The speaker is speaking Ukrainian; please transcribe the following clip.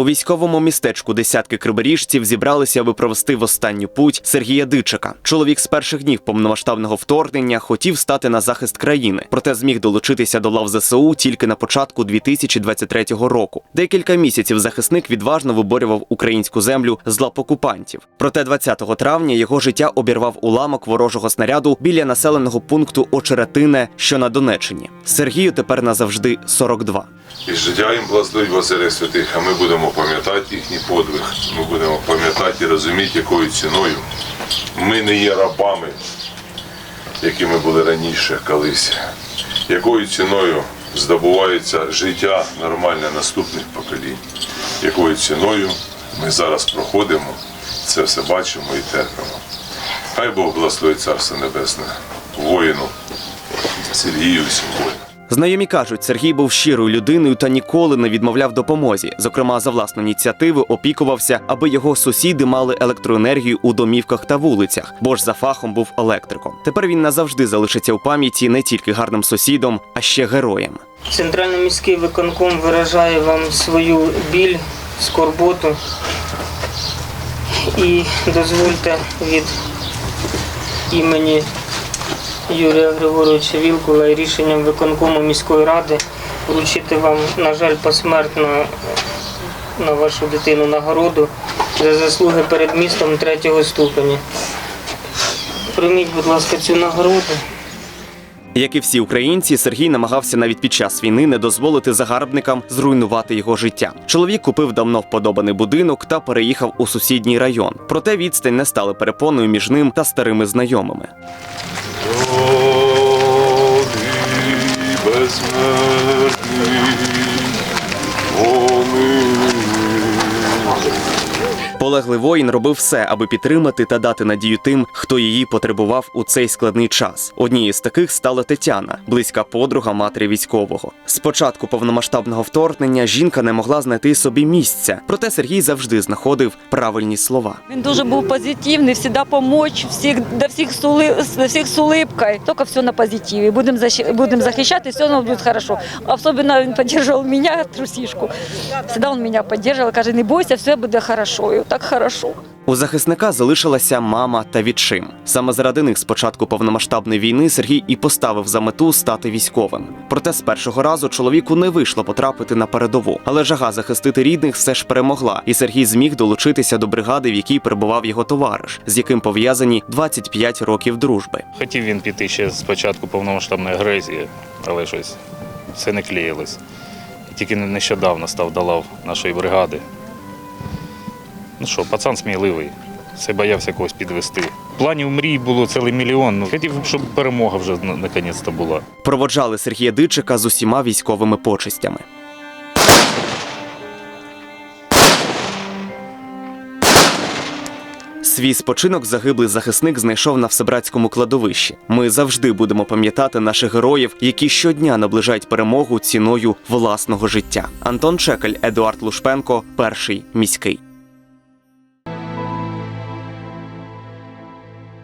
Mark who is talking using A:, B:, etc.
A: У військовому містечку десятки криворіжців зібралися, аби провести в останню путь Сергія Дичика. Чоловік з перших днів повномасштабного вторгнення хотів стати на захист країни, проте зміг долучитися до лав ЗСУ тільки на початку 2023 року. Декілька місяців захисник відважно виборював українську землю з лап окупантів. Проте 20 травня його життя обірвав уламок ворожого снаряду біля населеного пункту Очеретине, що на Донеччині. Сергію тепер назавжди 42.
B: І життя їм благословить Василя Святих, а ми будемо пам'ятати їхній подвиг. Ми будемо пам'ятати і розуміти, якою ціною. Ми не є рабами, якими були раніше колись. Якою ціною здобувається життя нормальне наступних поколінь, якою ціною ми зараз проходимо, це все бачимо і терпимо. Хай Бог благословить Царство Небесне, воїну, Сергію всім воїнам.
A: Знайомі кажуть, Сергій був щирою людиною та ніколи не відмовляв допомозі. Зокрема, за власну ініціативу опікувався, аби його сусіди мали електроенергію у домівках та вулицях, бо ж за фахом був електриком. Тепер він назавжди залишиться у пам'яті не тільки гарним сусідом, а ще героєм.
C: Центральний міський виконком виражає вам свою біль, скорботу і дозвольте від імені Юрія Григоровича Вілкула і рішенням виконкому міської ради вручити вам, на жаль, посмертно на вашу дитину нагороду за заслуги перед містом третього ступеня. Прийміть, будь ласка, цю нагороду.
A: Як і всі українці, Сергій намагався навіть під час війни не дозволити загарбникам зруйнувати його життя. Чоловік купив давно вподобаний будинок та переїхав у сусідній район. Проте відстань не стала перепоною між ним та старими знайомими.
B: Дорогі безсмертні, вони
A: Полеглий воїн робив все, аби підтримати та дати надію тим, хто її потребував у цей складний час. Однією з таких стала Тетяна, близька подруга матері військового. З початку повномасштабного вторгнення жінка не могла знайти собі місця, проте Сергій завжди знаходив правильні слова.
D: Він дуже був позитивний, завжди помочь, всіх, до всіх, з ули- до всіх з. Тільки все на позитиві. Будемо защи- будем захищати, все воно буде хорошо. Особливо він підтримував мене, трусішку. Всегда він мене підтримував, каже, не бойся, все буде хорошо. Так хорошо.
A: У захисника залишилася мама та відчим. Саме заради них з початку повномасштабної війни Сергій і поставив за мету стати військовим. Проте з першого разу чоловіку не вийшло потрапити на передову, але жага захистити рідних все ж перемогла, і Сергій зміг долучитися до бригади, в якій перебував його товариш, з яким пов'язані 25 років дружби.
E: Хотів він піти ще з початку повномасштабної агресії, але щось все не клеїлось. І тільки нещодавно став до лав нашої бригади. Ну що, пацан сміливий, все боявся когось підвести. Планів мрій було цілий мільйон. Ну, хотів, щоб перемога вже на- наконець-то була.
A: Проводжали Сергія Дичика з усіма військовими почестями. Свій спочинок загиблий захисник знайшов на всебратському кладовищі. Ми завжди будемо пам'ятати наших героїв, які щодня наближають перемогу ціною власного життя. Антон Чекаль, Едуард Лушпенко, перший міський.